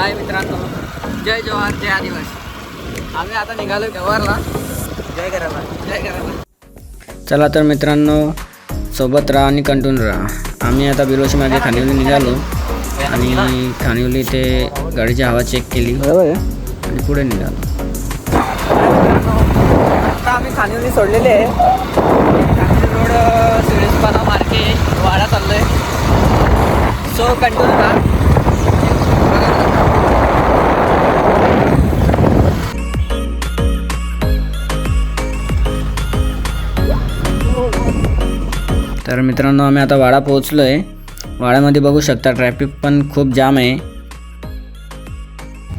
हाय मित्रांनो. जय जवाहर जय आदिवासी. आम्ही आता निघालो जवाहरला जय करायला जय करायला चला तर मित्रांनो सोबत राहा आणि कंटून राहा. आम्ही आता बिलोशी मागे खानिवली निघालो आणि खानिवली ते गाडीची हवा चेक केली. आणि पुढे निघालो. आता आम्ही खानिवली सोडलेली आहे. खानिवली रोड सिरियसपाना मार्के वाडा चाललोय. सो कंटिन्यू राहा. तर मित्रांनो आम्ही आता वाडा पोहोचलो आहे वाड्यामध्ये बघू शकता ट्रॅफिक पण खूप जाम आहे.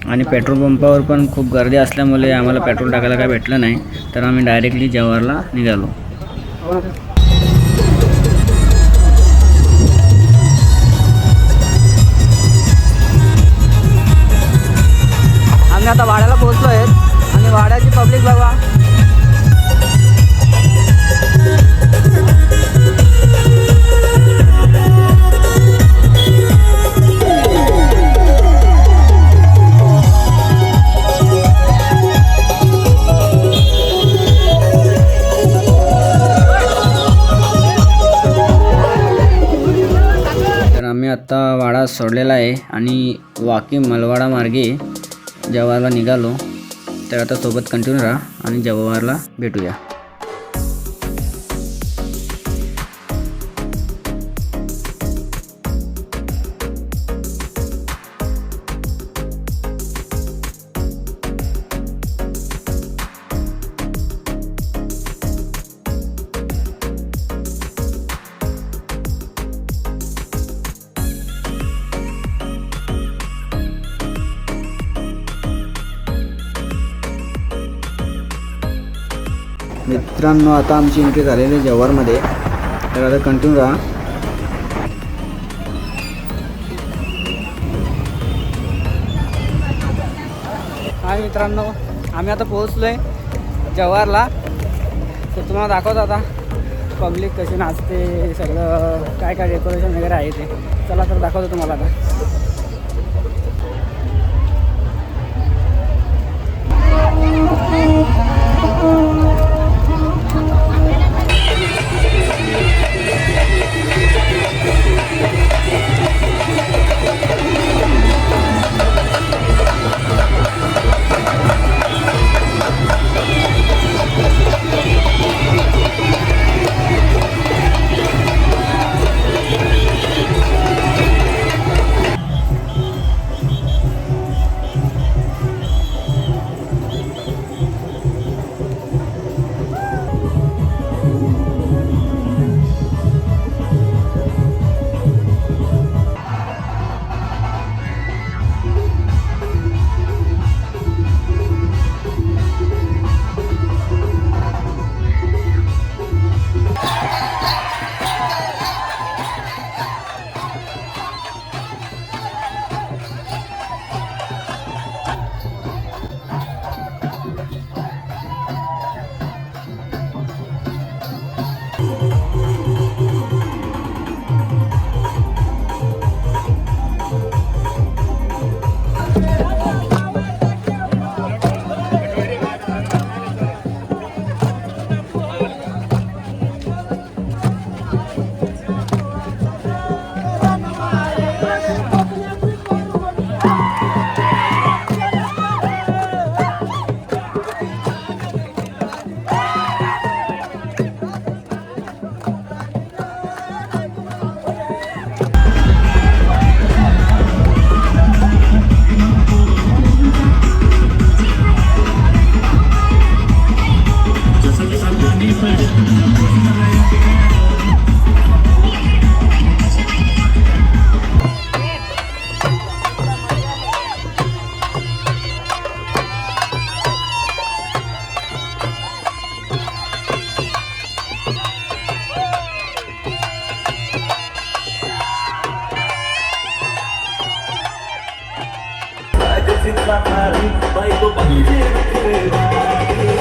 आणि पेट्रोल पंपावर पण खूप गर्दी असल्यामुळे आम्हाला पेट्रोल टाकायला काय भेटलं नाही. तर आम्ही डायरेक्टली जवाहरला निघालो. आम्ही आता वाड्याला पोहोचलो आहेत वाडा सोडलेला आहे. आणि वाकी मलवाडा मार्गे जवाहरला निघालो. तर आता सोबत कंटिन्यू राहा आणि जवाहरला भेटूया. मित्रांनो आता आमची एंट्री झालेली आहे जव्हारमध्ये. तर आता कंटिन्यू राहा. हाय मित्रांनो आम्ही आता पोहोचलो आहे जव्हारला. तर तुम्हाला दाखवतो आता पब्लिक कशी नाचते सगळं काय काय डेकोरेशन वगैरे आहे ते. चला तर दाखवतो तुम्हाला आता. Bye. ばかり毎度バクテルテルバー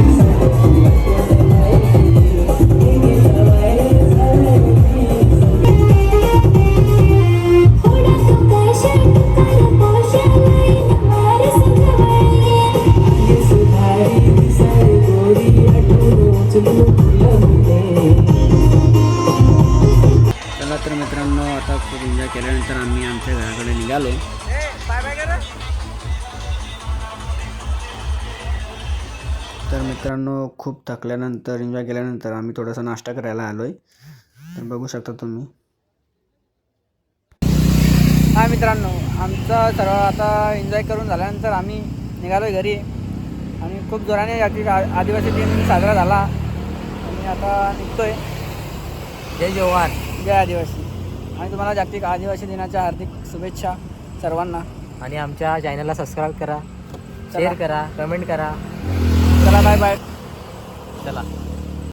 केल्यानंतर आम्ही आमच्या घराकडे निघालो. तर मित्रांनो खूप थकल्यानंतर एन्जॉय केल्यानंतर आम्ही थोडासा नाश्ता करायला आलो आहे तर बघू शकता तुम्ही. हा मित्रांनो आमचा सर्व आता एन्जॉय करून झाल्यानंतर आम्ही निघालो आहे घरी. आणि खूप जोराने आदिवासी दिन साजरा झाला. आणि आता निघतोय. जय जवान. जय आदिवासी. आणि तुम्हाला जागतिक आदिवासी दिनाच्या हार्दिक शुभेच्छा सर्वांना. आणि आमच्या चॅनलला सबस्क्राईब करा शेअर करा कमेंट करा. चला बाय बाय चला.